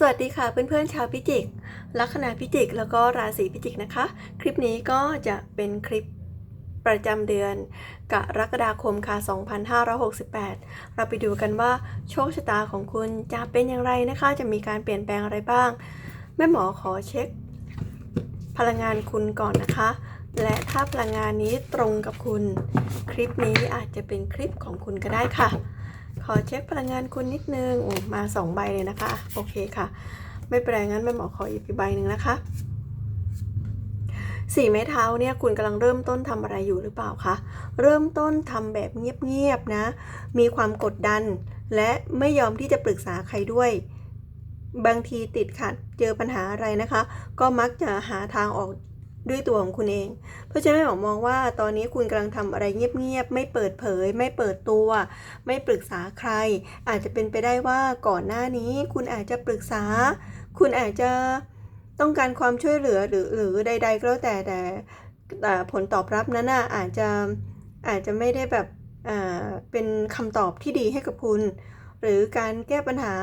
สวัสดีค่ะเพื่อนๆชาวพิจิก ลัคนาพิจิก แล้วก็ราศีพิจิกนะคะ คลิปนี้ก็จะเป็นคลิปประจำเดือนกรกฎาคมค่ะ 2568 เราไปดูกันว่าโชคชะตาของคุณจะเป็นอย่างไรนะคะ จะมีการเปลี่ยนแปลงอะไรบ้าง แม่หมอขอเช็ค พลังงานคุณก่อนนะคะ และถ้าพลังงานนี้ตรงกับคุณ คลิปนี้อาจจะเป็นคลิปของคุณก็ได้ค่ะ อเช็คพลังงานคุณนิดนึงโอ้มาสองใบเลยนะคะ โอเคค่ะ ไม่เป็นไรงั้นแม่หมอขออีกใบหนึ่งนะคะสี่ไม้เท้าเนี่ยคุณกำลังเริ่มต้นทำอะไรอยู่หรือเปล่าคะเริ่มต้นทำแบบเงียบๆนะ มีความกดดัน และไม่ยอมที่จะปรึกษาใครด้วย บางทีติดขัดเจอปัญหาอะไรนะคะ ก็มักจะหาทางออก ด้วยตัวของคุณเอง เพราะฉะนั้นแม่หมอมองว่าตอนนี้คุณกำลังทำอะไรเงียบๆไม่เปิดเผย ไม่เปิดตัว ไม่ปรึกษาใคร อาจจะเป็นไปได้ว่าก่อนหน้านี้ คุณอาจจะปรึกษา คุณอาจจะต้องการความช่วยเหลือหรือหรือใด ๆ ก็แล้วแต่แต่แต่ผลตอบรับนั้นน่ะอาจจะอาจจะไม่ได้แบบเป็นคำตอบที่ดีให้กับคุณ หรือการแก้ปัญหา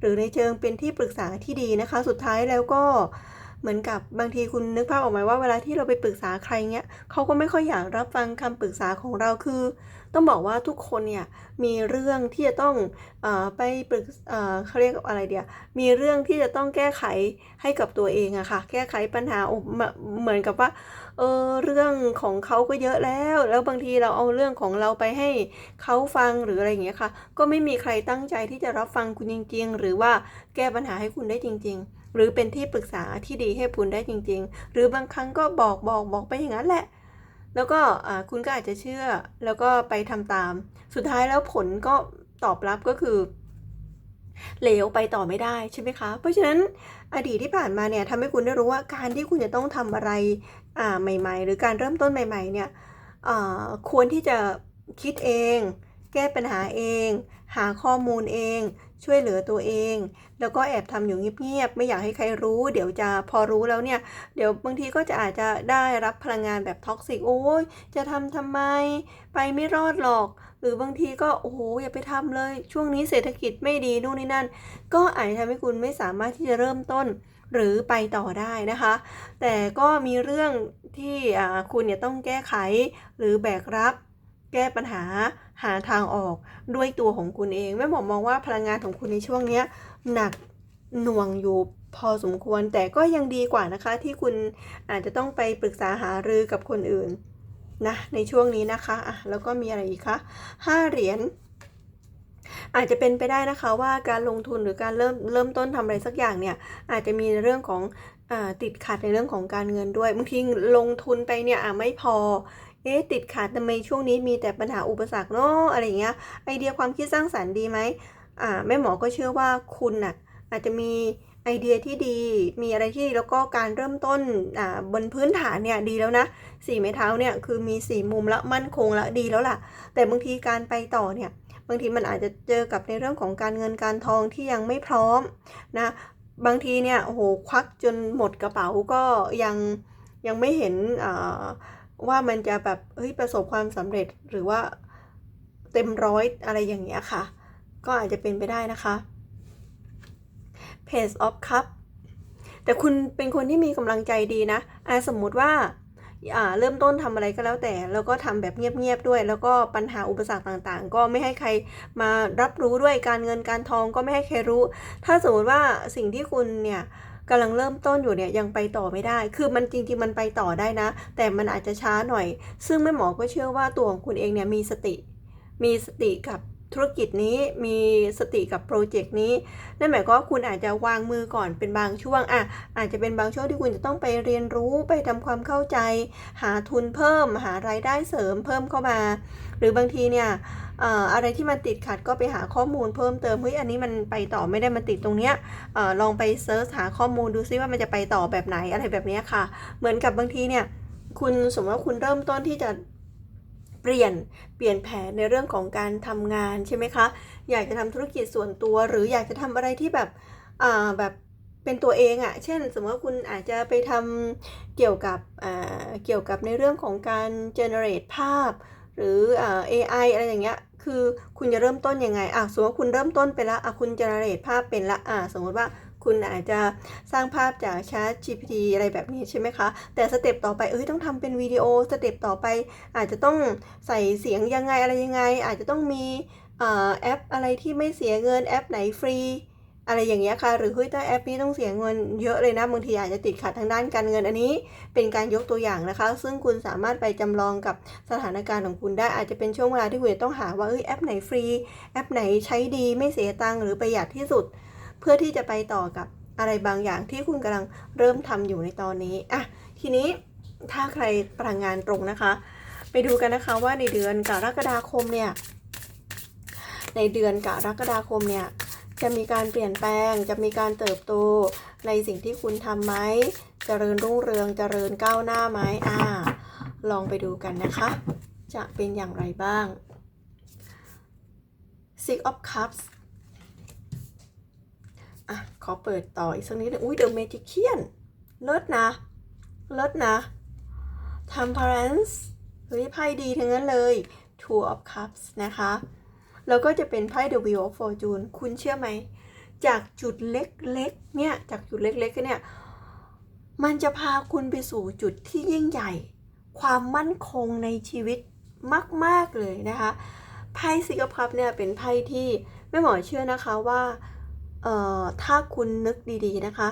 หรือในเชิงเป็นที่ปรึกษาที่ดีนะคะ สุดท้ายแล้วก็ เหมือนกับบางทีคุณนึกภาพออกไหมว่าเวลาที่เราไปปรึกษาใครเงี้ยเขาก็ไม่ค่อยอยากรับฟังคำปรึกษาของเราคือ ต้องบอกว่าทุกคนเนี่ยมีเรื่องที่จะต้องอไปปรึกเขาเรียกอะไรเดียวมีเรื่องที่จะต้องแก้ไขให้กับตัวเองอะค่ะแก้ไขปัญหาเหมือนเหมือนกับว่าเออเรื่องของเขาก็เยอะแล้ว แล้วบางทีเราเอาเรื่องของเราไปให้เขาฟังหรืออะไรอย่างเงี้ยค่ะ ก็ไม่มีใครตั้งใจที่จะรับฟังคุณจริง ๆ หรือว่าแก้ปัญหาให้คุณได้จริง ๆ หรือเป็นที่ปรึกษาที่ดีให้คุณได้จริง ๆ หรือบางครั้งก็บอกบอกบอกไปอย่างนั้นแหละ แล้วก็คุณก็อาจจะเชื่อแล้วก็ไปทำตาม สุดท้ายแล้วผลก็ตอบรับก็คือเหลวไปต่อไม่ได้ใช่ไหมคะ เพราะฉะนั้นอดีตที่ผ่านมาเนี่ยทำให้คุณได้รู้ว่าการที่คุณจะต้องทำอะไรอ่าใหม่ ๆ หรือการเริ่มต้นใหม่ ๆ เนี่ยควรที่จะคิดเอง แก้ปัญหาเอง หาข้อมูลเอง ช่วยเหลือตัวเอง แล้วก็แอบทำอยู่เงียบๆไม่อยากให้ใครรู้ เดี๋ยวจะพอรู้แล้วเนี่ยเดี๋ยวบางทีก็จะอาจจะได้รับพลังงานแบบท็อกซิกโอ้ยจะทำทำไม ไปไม่รอดหรอก หรือบางทีก็โอ้โหอย่าไปทำเลย ช่วงนี้เศรษฐกิจไม่ดีนู่นนี่นั่น ก็อาจจะทำให้คุณไม่สามารถที่จะเริ่มต้นหรือไปต่อได้นะคะ แต่ก็มีเรื่องที่คุณเนี่ยต้องแก้ไขหรือแบกรับ แก้ปัญหา หาทางออกด้วยตัวของคุณเองแม่หมอมองว่าพลังงานของคุณในช่วงนี้หนักหน่วงอยู่พอสมควรแต่ก็ยังดีกว่านะคะ ที่คุณอาจจะต้องไปปรึกษาหารือกับคนอื่นนะในช่วงนี้นะคะอะแล้วก็มีอะไรอีกคะห้าเหรียญอาจจะเป็นไปได้นะคะว่าการลงทุนหรือการเริ่มเริ่มต้นทำอะไรสักอย่างเนี่ยอาจจะมีเรื่องของอติดขัดในเรื่องของการเงินด้วยบางทีลงทุนไปเนี่ยไม่พอเอ๊ะติดขัดทำไมช่วงนี้มีแต่ปัญหาอุปสรรคเนาะอะไรอย่างเงี้ยไอเดียความคิดสร้างสรรค์ดีไหมอ่าแม่หมอก็เชื่อว่าคุณน่ะอาจจะมีไอเดียที่ดี มีอะไรที่ดีแล้วก็การเริ่มต้นอ่าบนพื้นฐานเนี่ยดีแล้วนะสี่ไม้เท้าเนี่ยคือมีสี่มุมแล้วมั่นคงแล้วดีแล้วล่ะ แต่บางทีการไปต่อเนี่ยบางทีมันอาจจะเจอกับในเรื่องของการเงินการทองที่ยังไม่พร้อมนะบางทีเนี่ยโอ้โหควักจนหมดกระเป๋าก็ยังยังไม่เห็นอ่า ว่ามันจะแบบเฮ้ยประสบความสำเร็จหรือว่าเต็มร้อยอะไรอย่างเงี้ยค่ะ ก็อาจจะเป็นไปได้นะคะ Page of Cup แต่คุณเป็นคนที่มีกำลังใจดีนะอาสมมุติว่าอ่าเริ่มต้นทำอะไรก็แล้วแต่ แล้วก็ทำแบบเงียบๆด้วย แล้วก็ปัญหาอุปสรรคต่างๆ ก็ไม่ให้ใครมารับรู้ด้วยการเงินการทองก็ไม่ให้ใครรู้ ถ้าสมมติว่าสิ่งที่คุณเนี่ย กำลังเริ่มต้นอยู่เนี่ยยังไปต่อไม่ได้ คือมันจริงๆมันไปต่อได้นะ แต่มันอาจจะช้าหน่อย ซึ่งแม่หมอก็เชื่อว่าตัวของคุณเองเนี่ยมีสติ มีสติกับ ธุรกิจนี้มีสติกับโปรเจกต์นี้นั่นหมายความว่าคุณอาจจะวางมือก่อนเป็นบางช่วงอะอาจจะเป็นบางช่วงที่คุณจะต้องไปเรียนรู้ไปทำความเข้าใจ หาทุนเพิ่ม หารายได้เสริมเพิ่มเข้ามา หรือบางทีเนี่ยอะไรที่มันติดขัดก็ไปหาข้อมูลเพิ่มเติมเฮ้ยอันนี้มันไปต่อไม่ได้มันติดตรงเนี้ยอลองไปเซิร์ชหาข้อมูลดูซิว่ามันจะไปต่อแบบไหนอะไรแบบเนี้ยค่ะ เหมือนกับบางทีเนี่ยคุณสมมติว่าคุณเริ่มต้นที่จะ เปลี่ยนเปลี่ยนแผนในเรื่องของการทำงานใช่ไหมคะ อยากจะทำธุรกิจส่วนตัว หรืออยากจะทำอะไรที่แบบอ่าแบบเป็นตัวเองอะ่ะ เช่น สมมติว่าคุณอาจจะไปทำเกี่ยวกับอ่าเกี่ยวกับในเรื่องของการ generate ภาพ หรืออ่า AI อะไรอย่างเงี้ยคือคุณจะเริ่มต้นยังไงอะสมมติว่าคุณเริ่มต้นไปแล้วอะคุณ generate ภาพเป็นละอะสมมติว่า คุณอาจจะสร้างภาพจาก Chat GPT อะไรแบบนี้ใช่ไหมคะ แต่สเต็ปต่อไปเอ้ยต้องทำเป็นวิดีโอสเต็ปต่อไป อาจจะต้องใส่เสียงยังไงอะไรยังไง อาจจะต้องมีแอปอะไรที่ไม่เสียเงินแอปไหนฟรี อะไรอย่างเงี้ยค่ะ หรือเฮ้ยถ้าแอปนี้ต้องเสียเงินเยอะเลยนะบางทีอาจจะติดขัดทางด้านการเงินอันนี้ เป็นการยกตัวอย่างนะคะ ซึ่งคุณสามารถไปจำลองกับสถานการณ์ของคุณได้อาจจะเป็นช่วงเวลาที่คุณจะต้องหาว่าเอ้ยแอปไหนฟรี แอปไหนใช้ดีไม่เสียตังค์หรือประหยัดที่สุด เพื่อที่จะไปต่อกับอะไรบางอย่างที่คุณกำลังเริ่มทำอยู่ในตอนนี้อะทีนี้ถ้าใครพลังงานตรงนะคะ ไปดูกันนะคะว่าในเดือนกรกฎาคมเนี่ยในเดือนกรกฎาคมเนี่ยจะมีการเปลี่ยนแปลง จะมีการเติบโตในสิ่งที่คุณทำไหมเจริญรุ่งเรืองเจริญก้าวหน้าไหมอ่า ลองไปดูกันนะคะ จะเป็นอย่างไรบ้าง Six of Cups อะขอเปิดต่ออีกสักนิดหนึงอุ้ย The Magician เลิศนะเลิศนะ Temperance เฮ้ยไพ่ดีทั้งนั้นเลย Two of Cups นะคะ แล้วก็จะเป็นไพ่ The Wheel of Fortune คุณเชื่อไหม จากจุดเล็กๆ เนี่ย จากจุดเล็กๆ เนี่ย มันจะพาคุณไปสู่จุดที่ยิ่งใหญ่ ความมั่นคงในชีวิตมาก ๆ เลยนะคะ ไพ่ซิกพับเนี่ยเป็นไพ่ที่แม่หมอเชื่อนะคะว่า เอ่อถ้าคุณนึกดีๆนะคะ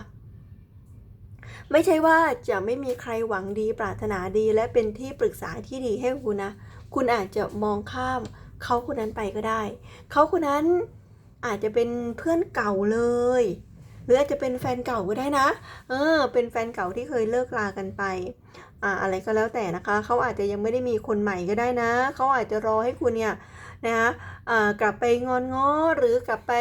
ไม่ใช่ว่าจะไม่มีใครหวังดีปรารถนาดี และเป็นที่ปรึกษาที่ดีให้คุณนะ คุณอาจจะมองข้ามเขาคนนั้นไปก็ได้ เขาคนนั้นอาจจะเป็นเพื่อนเก่าเลย หรืออาจจะเป็นแฟนเก่าก็ได้นะ เออ เป็นแฟนเก่าที่เคยเลิกลากันไป อ่า อะไรก็แล้วแต่นะคะ เขาอาจจะยังไม่ได้มีคนใหม่ก็ได้นะ เขาอาจจะรอให้คุณเนี่ย นะคะอ่ากลับไปงอนง้อหรือกลับไป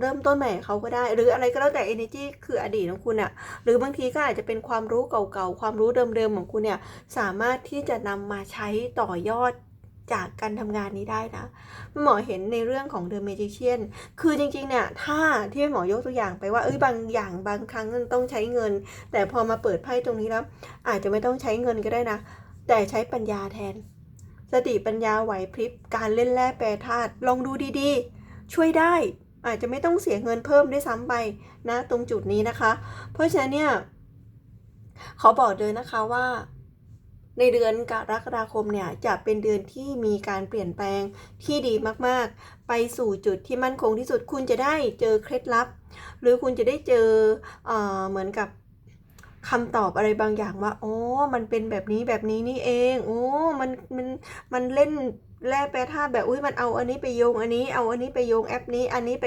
เริ่มต้นใหม่เขาก็ได้ หรืออะไรก็แล้วแต่ energy คืออดีตของคุณอะหรือบางทีก็อาจจะเป็นความรู้เก่าๆ ความรู้เดิมๆของคุณเนี่ย สามารถที่จะนำมาใช้ต่อยอดจากการทำงานนี้ได้นะ หมอเห็นในเรื่องของ The Magician คือจริงๆเนี่ยถ้าที่หมอยกตัวอย่างไปว่าเอ้ยบางอย่างบางครั้งต้องใช้เงิน แต่พอมาเปิดไพ่ตรงนี้แล้ว อาจจะไม่ต้องใช้เงินก็ได้นะ แต่ใช้ปัญญาแทน สติปัญญาไหวพริบการเล่นแร่แปรธาตุลองดูดีๆ ช่วยได้ อาจจะไม่ต้องเสียเงินเพิ่มด้วยซ้ำไปนะตรงจุดนี้นะคะ เพราะฉะนั้นเนี่ยขอบอกเลยนะคะว่าในเดือนกรกฎาคมเนี่ยจะเป็นเดือนที่มีการเปลี่ยนแปลงที่ดีมากๆ ไปสู่จุดที่มั่นคงที่สุดคุณจะได้เจอเคล็ดลับ หรือคุณจะได้เจอเออเหมือนกับคำตอบอะไรบางอย่างว่าอ๋อมันเป็นแบบนี้แบบนี้นี่เองโอ้มันมันมันเล่น แร่แปรธาตุแบบอุ้ยมันเอาอันนี้ไปโยงอันนี้เอาอันนี้ไปโยงแอปนี้ อันนี้ไป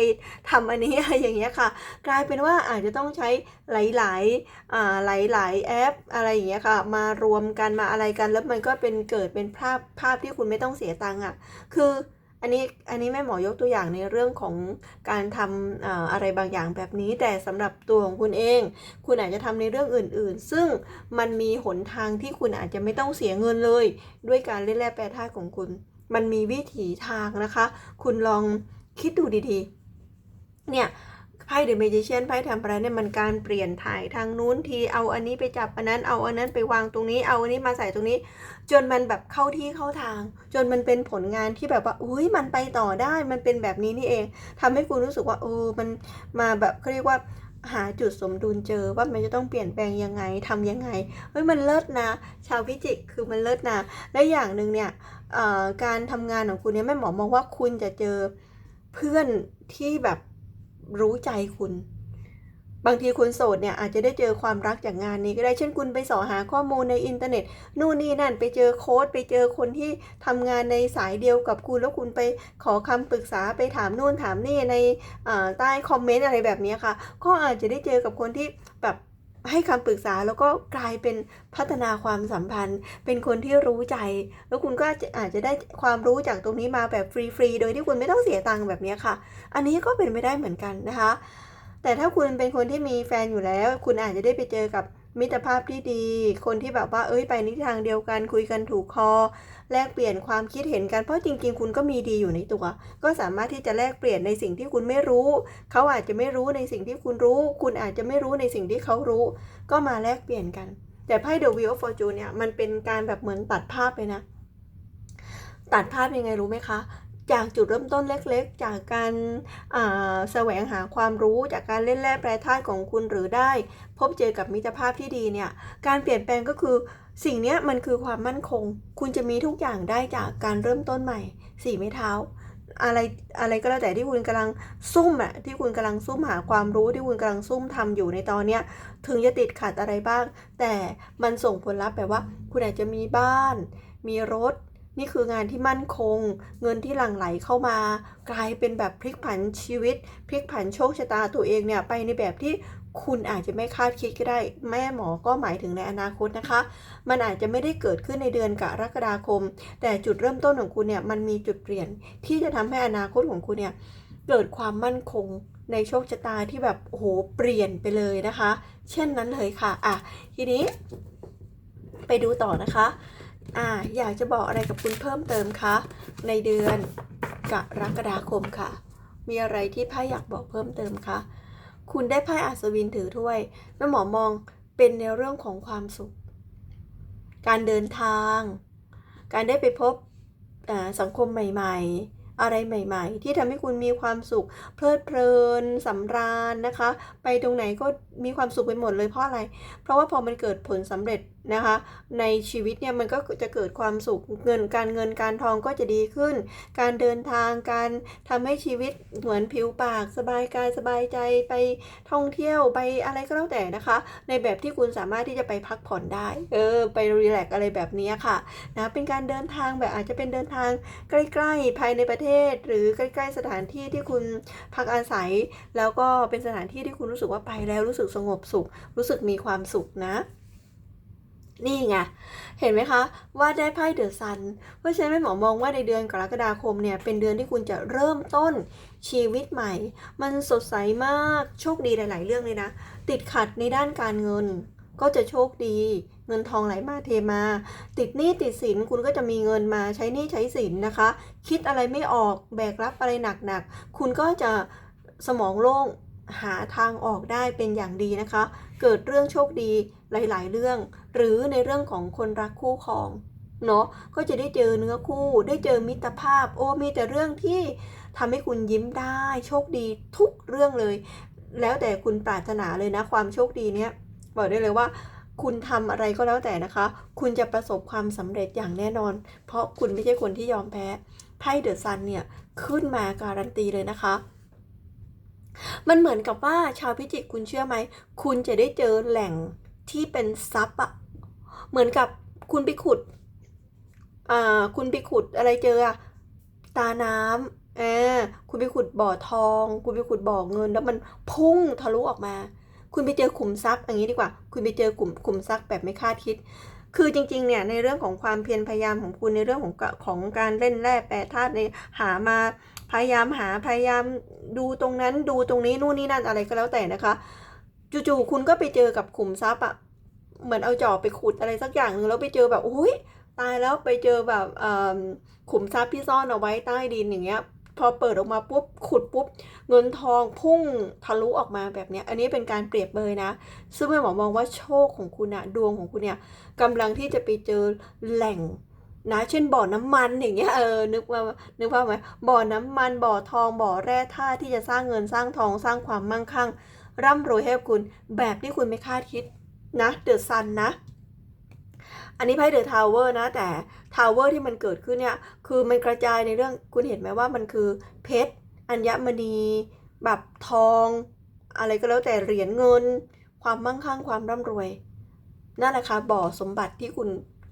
ทำอันนี้อะไรอย่างเงี้ยค่ะ กลายเป็นว่าอาจจะต้องใช้หลายๆอ่าหลายๆแอปอะไรอย่างเงี้ยค่ะ มารวมกันมาอะไรกันแล้วมันก็เป็นเกิดเป็นภาพภาพที่คุณไม่ต้องเสียตังค์อะ คืออันนี้อันนี้แม่หมอยกตัวอย่างในเรื่องของการทำออะไรบางอย่างแบบนี้ แต่สำหรับตัวของคุณเอง คุณอาจจะทำในเรื่องอื่น ๆ ซึ่งมันมีหนทางที่คุณอาจจะไม่ต้องเสียเงินเลย ด้วยการเล่นแร่แปรธาตุของคุณ มันมีวิถีทางนะคะ คุณลองคิดดูดีๆ เนี่ยไพ่เดอะเมจิเชียนไพ่ทำอะไรเนี่ยมันการเปลี่ยนถ่ายทางนู้นทีเอาอันนี้ไปจับอันนั้นเอาอันนั้นไปวางตรงนี้เอาอันนี้มาใส่ตรงนี้ จนมันแบบเข้าที่เข้าทาง จนมันเป็นผลงานที่แบบว่าอุ้ยมันไปต่อได้มันเป็นแบบนี้นี่เองทำให้คุณรู้สึกว่าเออมันมาแบบเขาเรียกว่าหาจุดสมดุลเจอว่ามันจะต้องเปลี่ยนแปลงยังไงทำยังไงเฮ้ยมันเลิศนะ ชาวพิจิกคือมันเลิศนะและอย่างหนึ่งเนี่ย การทำงานของคุณเนี่ยแม่หมอมองว่าคุณจะเจอเพื่อนที่แบบรู้ใจคุณ บางทีคุณโสดเนี่ยอาจจะได้เจอความรักจากงานนี้ก็ได้เช่นคุณไปสอหาข้อมูลในอินเทอร์เน็ตนู่นนี่นั่นไปเจอโค้ดไปเจอคนที่ทำงานในสายเดียวกับคุณแล้วคุณไปขอคำปรึกษาไปถามนู่นถามนี่ในใต้คอมเมนต์อะไรแบบนี้ค่ะ ก็อาจจะได้เจอกับคนที่แบบ ให้คำปรึกษาแล้วก็กลายเป็นพัฒนาความสัมพันธ์ เป็นคนที่รู้ใจ แล้วคุณก็อาจจะได้ความรู้จากตรงนี้มาแบบฟรีๆ โดยที่คุณไม่ต้องเสียตังค์แบบนี้ค่ะ อันนี้ก็เป็นไปได้เหมือนกันนะคะ แต่ถ้าคุณเป็นคนที่มีแฟนอยู่แล้ว คุณอาจจะได้ไปเจอกับมิตรภาพที่ดี คนที่แบบว่าเอ้ยไปในทิศทางเดียวกันคุยกันถูกคอ แลกเปลี่ยนความคิดเห็นกันเพราะจริง ๆ คุณก็มีดีอยู่ในตัว ก็สามารถที่จะแลกเปลี่ยนในสิ่งที่คุณไม่รู้ เขาอาจจะไม่รู้ในสิ่งที่คุณรู้ คุณอาจจะไม่รู้ในสิ่งที่เขารู้ ก็มาแลกเปลี่ยนกัน แต่ไพ่ The Wheel of Fortune เนี่ยมันเป็นการแบบเหมือนตัดภาพไปนะ ตัดภาพยังไงรู้ไหมคะจากจุดเริ่มต้นเล็กๆ จากการแสวงหาความรู้ จากการเล่นแร่แปรธาตุของคุณหรือได้ พบเจอกับมิตรภาพที่ดีเนี่ย การเปลี่ยนแปลงก็คือ สิ่งนี้มันคือความมั่นคง คุณจะมีทุกอย่างได้จากการเริ่มต้นใหม่สี่ไม้เท้า อะไรอะไรก็แล้วแต่ที่คุณกำลังซุ่มอะที่คุณกำลังซุ่มหาความรู้ที่คุณกำลังซุ่มทำอยู่ในตอนเนี้ยถึงจะติดขัดอะไรบ้าง แต่มันส่งผลลัพธ์แบบว่า คุณอาจจะมีบ้าน มีรถ นี่คืองานที่มั่นคง เงินที่หลั่งไหลเข้ามา กลายเป็นแบบพลิกผันชีวิต พลิกผันโชคชะตาตัวเองเนี่ยไปในแบบที่ คุณอาจจะไม่คาดคิดก็ได้ แม่หมอก็หมายถึงในอนาคตนะคะ มันอาจจะไม่ได้เกิดขึ้นในเดือนกรกฎาคม แต่จุดเริ่มต้นของคุณเนี่ยมันมีจุดเปลี่ยนที่จะทำให้อนาคตของคุณเนี่ยเกิดความมั่นคงในโชคชะตาที่แบบโหเปลี่ยนไปเลยนะคะ เช่นนั้นเลยค่ะอะทีนี้ ไปดูต่อนะคะอ่าอยากจะบอกอะไรกับคุณเพิ่มเติมคะในเดือนกรกฎาคมค่ะ มีอะไรที่พ่อยากบอกเพิ่มเติมคะ คุณได้ไพ่อัศวินถือถ้วยแม่หมอมองเป็นในเรื่องของความสุข การเดินทาง การได้ไปพบสังคมใหม่ ๆ อะไรใหม่ ๆ ที่ทำให้คุณมีความสุข เพลิดเพลินสำราญนะคะ ไปตรงไหนก็มีความสุขไปหมดเลยเพราะอะไร เพราะว่าพอมันเกิดผลสำเร็จ นะคะในชีวิตเนี่ยมันก็จะเกิดความสุขเงินการเงินการทองก็จะดีขึ้น การเดินทางการทำให้ชีวิตเหมือนผิวปากสบายกายสบายใจไปท่องเที่ยวไปอะไรก็แล้วแต่นะคะ ในแบบที่คุณสามารถที่จะไปพักผ่อนได้เออไปรีแลกอะไรแบบนี้ค่ะนะเป็นการเดินทางแบบอาจจะเป็นเดินทางใกล้ๆภายในประเทศ หรือใกล้ๆสถานที่ที่คุณพักอาศัย แล้วก็เป็นสถานที่ที่คุณรู้สึกว่าไปแล้วรู้สึกสงบสุข รู้สึกมีความสุขนะ นี่ไง เห็นไหมคะ ว่าได้ไพ่เดอะซัน เพราะฉะนั้นแม่หมอมองว่าในเดือนกรกฎาคมเนี่ย เป็นเดือนที่คุณจะเริ่มต้นชีวิตใหม่ มันสดใสมาก โชคดีหลาย ๆ เรื่องเลยนะ ติดขัดในด้านการเงิน ก็จะโชคดี เงินทองไหลมาเทมา ติดหนี้ติดสินคุณก็จะมีเงินมาใช้หนี้ใช้สินนะคะ คิดอะไรไม่ออกแบกรับอะไรหนัก ๆ คุณก็จะสมองโล่งหาทางออกได้เป็นอย่างดีนะคะ เกิดเรื่องโชคดีหลาย ๆ เรื่อง หรือในเรื่องของคนรักคู่ครองเนาะก็จะได้เจอเนื้อคู่ได้เจอมิตรภาพ โอ้มีแต่เรื่องที่ทำให้คุณยิ้มได้โชคดีทุกเรื่องเลย แล้วแต่คุณปรารถนาเลยนะ ความโชคดีเนี้ยบอกได้เลยว่า คุณทำอะไรก็แล้วแต่นะคะ คุณจะประสบความสำเร็จอย่างแน่นอน เพราะคุณไม่ใช่คนที่ยอมแพ้ไพ่เดอะซันเนี่ยขึ้นมาการันตีเลยนะคะมันเหมือนกับว่าชาวพิจิกคุณเชื่อไหม คุณจะได้เจอแหล่งที่เป็นทรัพย์อะ เหมือนกับคุณไปขุดอ่าคุณไปขุดอะไรเจออะตาน้ำเออคุณไปขุดบ่อทอง คุณไปขุดบ่อเงิน แล้วมันพุ่งทะลุออกมา คุณไปเจอขุมทรัพย์อย่างนี้ดีกว่า คุณไปเจอกลุ่มขุมทรัพย์แบบไม่คาดคิด คือจริงๆเนี่ยในเรื่องของความเพียรพยายามของคุณในเรื่องของของการเล่นแร่แปรธาตุในหามาพยายามหาพยายามดูตรงนั้นดูตรงนี้นู่นนี่นั่นอะไรก็แล้วแต่นะคะ จู่ๆคุณก็ไปเจอกับขุมทรัพย์อะ เหมือนเอาจอบไปขุดอะไรสักอย่างหนึ่งแล้วไปเจอแบบอุ้ยตายแล้วไปเจอแบบขุมทรัพย์ที่ซ่อนเอาไว้ใต้ดินอย่างเงี้ยพอเปิดออกมาปุ๊บขุดปุ๊บเงินทองพุ่งทะลุออกมาแบบเนี้ยอันนี้เป็นการเปรียบเบยนะ ซึ่งแม่หมอมองว่าโชคของคุณอะดวงของคุณเนี่ยกำลังที่จะไปเจอแหล่งนะเช่นบ่อน้ำมันอย่างเงี้ยเออนึกว่านึกว่าไหมบ่อน้ำมันบ่อทองบ่อแร่ธาตุที่จะสร้างเงินสร้างทองสร้างความมั่งคั่ง ร่ำรวยให้กับคุณแบบที่คุณไม่คาดคิด นะเดอะซันนะ อันนี้ไพ่เดอะทาวเวอร์นะ แต่ทาวเวอร์ที่มันเกิดขึ้นเนี่ย คือมันกระจายในเรื่องคุณเห็นไหมว่ามันคือเพชรอัญมณีแบบทอง อะไรก็แล้วแต่เหรียญเงิน ความมั่งคั่งความร่ำรวยนั่นแหละค่ะบ่อสมบัติที่คุณ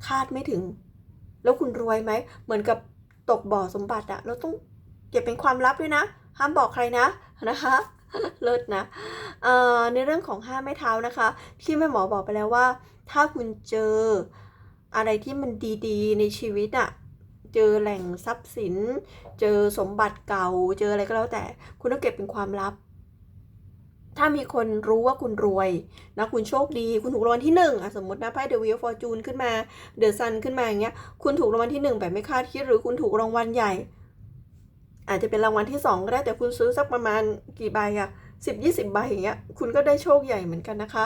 คาดไม่ถึง แล้วคุณรวยไหม เหมือนกับตกบ่อสมบัติอะเราต้องเก็บเป็นความลับด้วยนะ ห้ามบอกใครนะนะคะ เลิศนะเอ่อในเรื่องของห้าไม้เท้านะคะ ที่แม่หมอบอกไปแล้วว่า ถ้าคุณเจออะไรที่มันดีๆ ในชีวิตอะเจอแหล่งทรัพย์สิน เจอสมบัติเก่า เจออะไรก็แล้วแต่ คุณต้องเก็บเป็นความลับ ถ้ามีคนรู้ว่าคุณรวยนะคุณโชคดี คุณถูกรางวัลที่หนึ่งอะสมมตินะไพ่เดอะวีฟอร์จูนขึ้นมาเดอะซันขึ้นมาอย่างเงี้ย คุณถูกรางวัลที่หนึ่งแบบไม่คาดคิดหรือคุณถูกรางวัลใหญ่ อาจจะเป็นรางวัลที่สองก็ได้แต่คุณซื้อสักประมาณกี่ใบอะสิบยี่สิบใบอย่างเงี้ย คุณก็ได้โชคใหญ่เหมือนกันนะคะ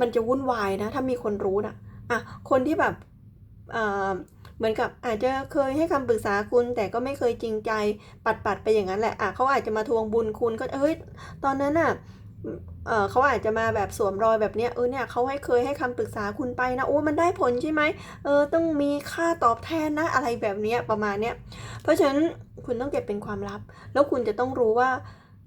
มันจะวุ่นวายนะ ถ้ามีคนรู้นะอะคนที่แบบเอ่อเหมือนกับอาจจะเคยให้คำปรึกษาคุณแต่ก็ไม่เคยจริงใจปัดปัดๆไปอย่างนั้นแหละอะเขาอาจจะมาทวงบุญคุณก็เฮ้ยตอนนั้นอะเออเขาอาจจะมาแบบสวมรอยแบบเนี้ยเออเนี่ยเขาให้เคยให้คำปรึกษาคุณไปนะโอ้มันได้ผลใช่ไหมเออต้องมีค่าตอบแทนนะอะไรแบบเนี้ยประมาณเนี้ย เพราะฉะนั้นคุณต้องเก็บเป็นความลับ แล้วคุณจะต้องรู้ว่า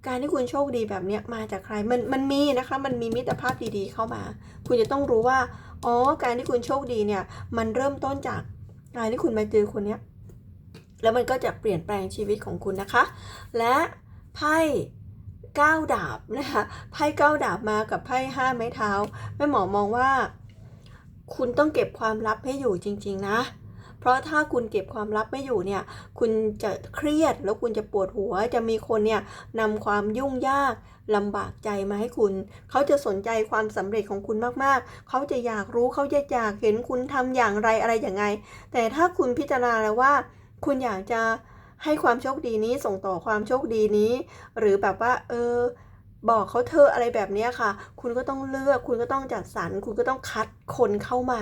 การที่คุณโชคดีแบบนี้มาจากใคร มันมันมีนะคะ มันมีมิตรภาพดีๆเข้ามา คุณจะต้องรู้ว่า อ๋อ การที่คุณโชคดีเนี่ย มันเริ่มต้นจากการที่คุณมาเจอคนเนี้ย แล้วมันก็จะเปลี่ยนแปลงชีวิตของคุณนะคะ และไพ่ก้าดาบนะคะ ไพ่เก้าดาบมากับไพ่ห้าไม้เท้า แม่หมอมองว่า คุณต้องเก็บความลับให้อยู่จริง ๆ นะ เพราะถ้าคุณเก็บความลับไม่อยู่เนี่ย คุณจะเครียดแล้วคุณจะปวดหัว จะมีคนเนี่ยนำความยุ่งยากลำบากใจมาให้คุณ เขาจะสนใจความสำเร็จของคุณมากๆ เขาจะอยากรู้เขาจะอยากเห็นคุณทำอย่างไรอะไรอย่างไง แต่ถ้าคุณพิจารณาแล้วว่า คุณอยากจะให้ความโชคดีนี้ส่งต่อความโชคดีนี้ หรือแบบว่า เออ บอกเขาเธออะไรแบบนี้ค่ะ คุณก็ต้องเลือก คุณก็ต้องจัดสรร คุณก็ต้องคัดคนเข้ามา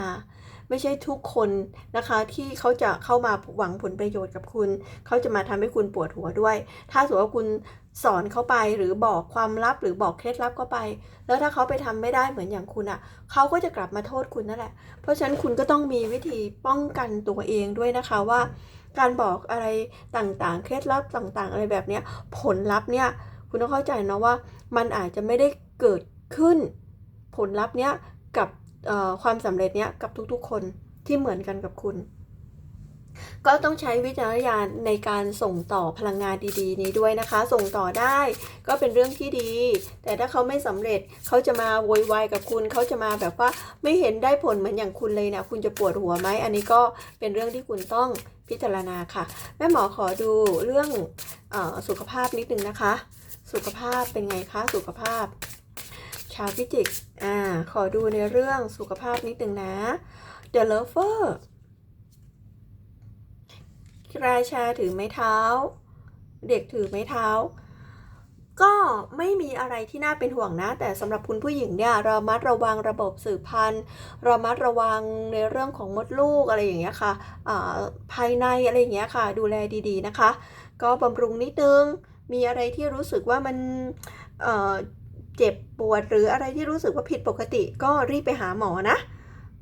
ไม่ใช่ทุกคนนะคะที่เขาจะเข้ามาหวังผลประโยชน์กับคุณ เขาจะมาทำให้คุณปวดหัวด้วย ถ้าสมมติว่าคุณสอนเขาไปหรือบอกความลับหรือบอกเคล็ดลับเขาไป แล้วถ้าเขาไปทำไม่ได้เหมือนอย่างคุณอะ่ะ เขาก็จะกลับมาโทษคุณนั่นแหละ เพราะฉะนั้นคุณก็ต้องมีวิธีป้องกันตัวเองด้วยนะคะว่า การบอกอะไรต่างๆ เคล็ดลับต่างๆ อะไรแบบเนี้ยผลลัพธ์เนี่ยคุณต้องเข้าใจนะว่า มันอาจจะไม่ได้เกิดขึ้น ผลลัพธ์เนี้ยกับ ความสำเร็จเนี้ยกับทุกๆ คนที่เหมือนกันกับคุณ ก็ต้องใช้วิจารณญาณในการส่งต่อพลังงานดีๆ นี้ด้วยนะคะ ส่งต่อได้ก็เป็นเรื่องที่ดี แต่ถ้าเขาไม่สำเร็จเขาจะมาโวยวายกับคุณเขาจะมาแบบว่าไม่เห็นได้ผลเหมือนอย่างคุณเลยนะคุณจะปวดหัวไหมอันนี้ก็เป็นเรื่องที่คุณต้องพิจารณาค่ะ แม่หมอขอดูเรื่องอสุขภาพนิดนึงนะคะ สุขภาพเป็นไงคะสุขภาพ ชาวพิจิก อ่า ขอดูในเรื่องสุขภาพนิดนึงนะ The Lover ราชาถือไม้เท้า เด็กถือไม้เท้า ก็ไม่มีอะไรที่น่าเป็นห่วงนะ แต่สำหรับคุณผู้หญิงเนี่ยเรามัดระวังระบบสืบพันธุ์เรามัดระวังในเรื่องของมดลูกอะไรอย่างเงี้ยค่ะภายในอะไรอย่างเงี้ยค่ะ ดูแลดีๆนะคะ ก็บำรุงนิดนึง มีอะไรที่รู้สึกว่ามัน เจ็บปวดหรืออะไรที่รู้สึกว่าผิดปกติก็รีบไปหาหมอนะ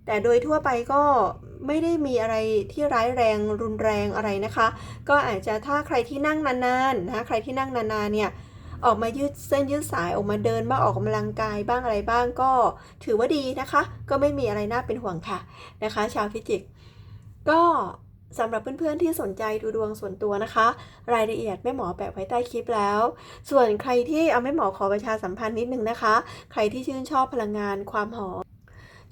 แต่โดยทั่วไปก็ไม่ได้มีอะไรที่ร้ายแรงรุนแรงอะไรนะคะ ก็อาจจะถ้าใครที่นั่งนานๆนะคะใครที่นั่งนานๆเนี่ยออกมายืดเส้นยืดสายออกมาเดินบ้างออกกำลังกายบ้างอะไรบ้างก็ถือว่าดีนะคะ ก็ไม่มีอะไรน่าเป็นห่วงค่ะนะคะ ชาวพิจิกก็ สำหรับเพื่อนๆที่สนใจดูดวงส่วนตัวนะคะ รายละเอียดแม่หมอแปะไว้ใต้คลิปแล้ว ส่วนใครที่เอาแม่หมอขอประชาสัมพันธ์นิดนึงนะคะ ใครที่ชื่นชอบพลังงานความหอม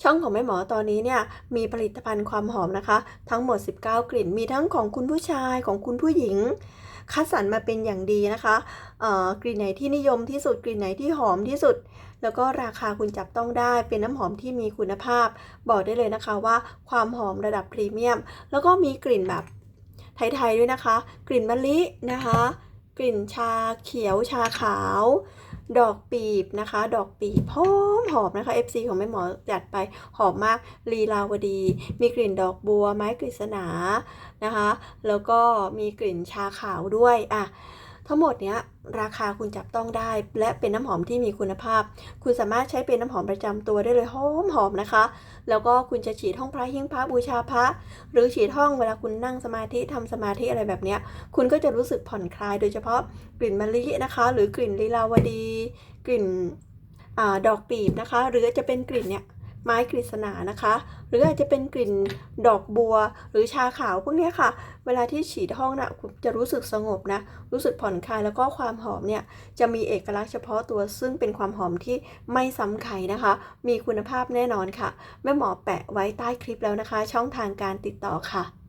ช่องของแม่หมอตอนนี้เนี่ยมีผลิตภัณฑ์ความหอมนะคะ ทั้งหมด 19 กลิ่นมีทั้งของคุณผู้ชายของคุณผู้หญิง คัดสรรมาเป็นอย่างดีนะคะกลิ่นไหนที่นิยมที่สุดกลิ่นไหนที่หอมที่สุด แล้วก็ราคาคุณจับต้องได้ เป็นน้ำหอมที่มีคุณภาพ บอกได้เลยนะคะว่าความหอมระดับพรีเมียม แล้วก็มีกลิ่นแบบไทยๆด้วยนะคะ กลิ่นมะลินะคะ กลิ่นชาเขียวชาขาว ดอกปีบนะคะ ดอกปีบหอมหอมนะคะ FC ของแม่หมอจัดไปหอมมากลีลาวดี มีกลิ่นดอกบัว ไม้กฤษณา นะคะ แล้วก็มีกลิ่นชาขาวด้วยอะทั้งหมดเนี้ยราคาคุณจับต้องได้ และเป็นน้ำหอมที่มีคุณภาพ คุณสามารถใช้เป็นน้ำหอมประจำตัวได้เลยหอมหอมนะคะ แล้วก็คุณจะฉีดห้องพระหิ้งพระบูชาพระ หรือฉีดห้องเวลาคุณนั่งสมาธิทำสมาธิอะไรแบบเนี้ย คุณก็จะรู้สึกผ่อนคลาย โดยเฉพาะกลิ่นมะลินะคะ หรือกลิ่นลีลาวดี กลิ่นอดอกปีบนะคะ หรือจะเป็นกลิ่นเนี่ย ไม้กฤษณานะคะ หรืออาจจะเป็นกลิ่นดอกบัว หรือชาขาวพวกนี้ค่ะ เวลาที่ฉีดห้องนะ่ะจะรู้สึกสงบนะ รู้สึกผ่อนคลายแล้วก็ความหอมเนี่ยจะมีเอกลักษณ์เฉพาะตัวซึ่งเป็นความหอมที่ไม่ซ้ำใครนะคะ มีคุณภาพแน่นอนค่ะ แม่หมอแปะไว้ใต้คลิปแล้วนะคะ ช่องทางการติดต่อค่ะ